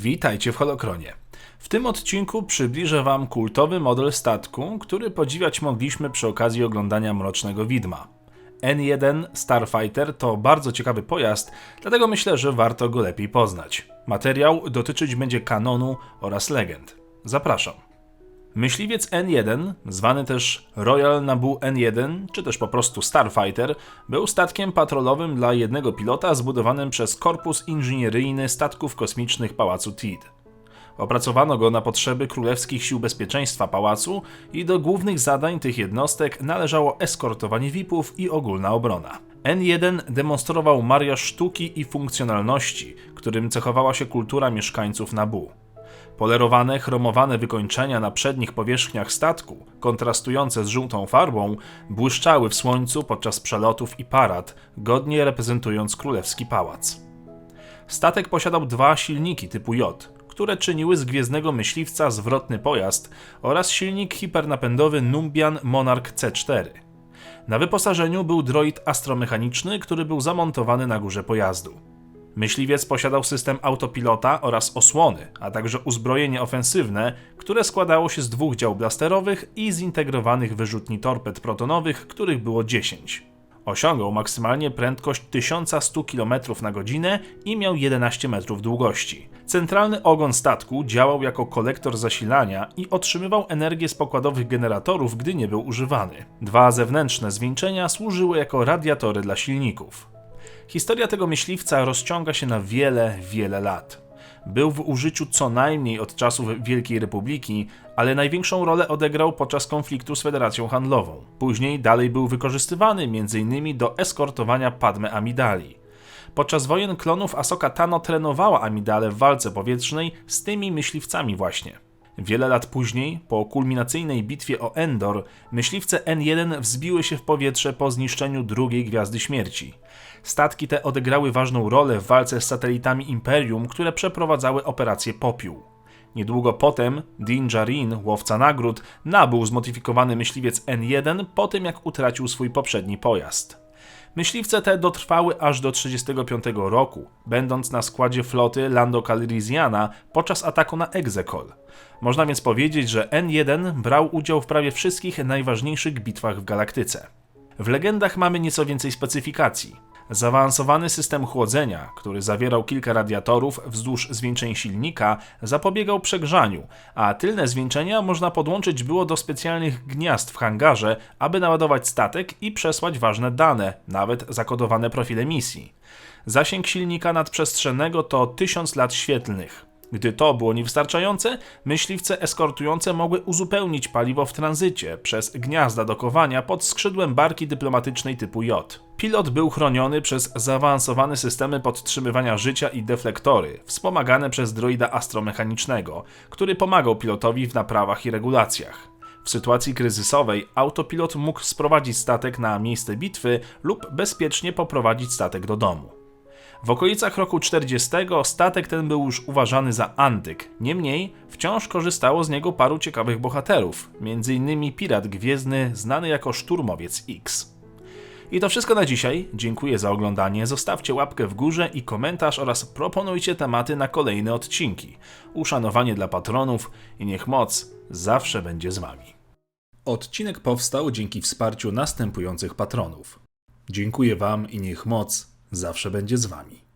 Witajcie w Holokronie. W tym odcinku przybliżę Wam kultowy model statku, który podziwiać mogliśmy przy okazji oglądania Mrocznego Widma. N1 Starfighter to bardzo ciekawy pojazd, dlatego myślę, że warto go lepiej poznać. Materiał dotyczyć będzie kanonu oraz legend. Zapraszam. Myśliwiec N1, zwany też Royal Naboo N1, czy też po prostu Starfighter, był statkiem patrolowym dla jednego pilota zbudowanym przez Korpus Inżynieryjny Statków Kosmicznych Pałacu Teed. Opracowano go na potrzeby Królewskich Sił Bezpieczeństwa Pałacu i do głównych zadań tych jednostek należało eskortowanie VIP-ów i ogólna obrona. N1 demonstrował mariaż sztuki i funkcjonalności, którym cechowała się kultura mieszkańców Nabu. Polerowane, chromowane wykończenia na przednich powierzchniach statku, kontrastujące z żółtą farbą, błyszczały w słońcu podczas przelotów i parad, godnie reprezentując królewski pałac. Statek posiadał dwa silniki typu J, które czyniły z gwiezdnego myśliwca zwrotny pojazd oraz silnik hipernapędowy Numbian Monarch C4. Na wyposażeniu był droid astromechaniczny, który był zamontowany na górze pojazdu. Myśliwiec posiadał system autopilota oraz osłony, a także uzbrojenie ofensywne, które składało się z dwóch dział blasterowych i zintegrowanych wyrzutni torped protonowych, których było 10. Osiągał maksymalnie prędkość 1100 km na godzinę i miał 11 metrów długości. Centralny ogon statku działał jako kolektor zasilania i otrzymywał energię z pokładowych generatorów, gdy nie był używany. Dwa zewnętrzne zwieńczenia służyły jako radiatory dla silników. Historia tego myśliwca rozciąga się na wiele, wiele lat. Był w użyciu co najmniej od czasów Wielkiej Republiki, ale największą rolę odegrał podczas konfliktu z Federacją Handlową. Później dalej był wykorzystywany m.in. do eskortowania Padme Amidali. Podczas wojen klonów Asoka Tano trenowała Amidale w walce powietrznej z tymi myśliwcami właśnie. Wiele lat później, po kulminacyjnej bitwie o Endor, myśliwce N1 wzbiły się w powietrze po zniszczeniu drugiej Gwiazdy Śmierci. Statki te odegrały ważną rolę w walce z satelitami Imperium, które przeprowadzały operację Popiół. Niedługo potem Din Djarin, łowca nagród, nabył zmodyfikowany myśliwiec N1 po tym jak utracił swój poprzedni pojazd. Myśliwce te dotrwały aż do 1935 roku, będąc na składzie floty Lando Calrissiana podczas ataku na Exegol. Można więc powiedzieć, że N1 brał udział w prawie wszystkich najważniejszych bitwach w galaktyce. W legendach mamy nieco więcej specyfikacji. Zaawansowany system chłodzenia, który zawierał kilka radiatorów wzdłuż zwieńczeń silnika, zapobiegał przegrzaniu, a tylne zwieńczenia można podłączyć było do specjalnych gniazd w hangarze, aby naładować statek i przesłać ważne dane, nawet zakodowane profile misji. Zasięg silnika nadprzestrzennego to 1000 lat świetlnych. Gdy to było niewystarczające, myśliwce eskortujące mogły uzupełnić paliwo w tranzycie przez gniazda dokowania pod skrzydłem barki dyplomatycznej typu J. Pilot był chroniony przez zaawansowane systemy podtrzymywania życia i deflektory, wspomagane przez droida astromechanicznego, który pomagał pilotowi w naprawach i regulacjach. W sytuacji kryzysowej autopilot mógł sprowadzić statek na miejsce bitwy lub bezpiecznie poprowadzić statek do domu. W okolicach roku 40 statek ten był już uważany za antyk. Niemniej wciąż korzystało z niego paru ciekawych bohaterów, m.in. pirat gwiezdny znany jako Szturmowiec X. I to wszystko na dzisiaj. Dziękuję za oglądanie. Zostawcie łapkę w górze i komentarz oraz proponujcie tematy na kolejne odcinki. Uszanowanie dla patronów i niech moc zawsze będzie z wami. Odcinek powstał dzięki wsparciu następujących patronów. Dziękuję wam i niech moc zawsze będzie z wami.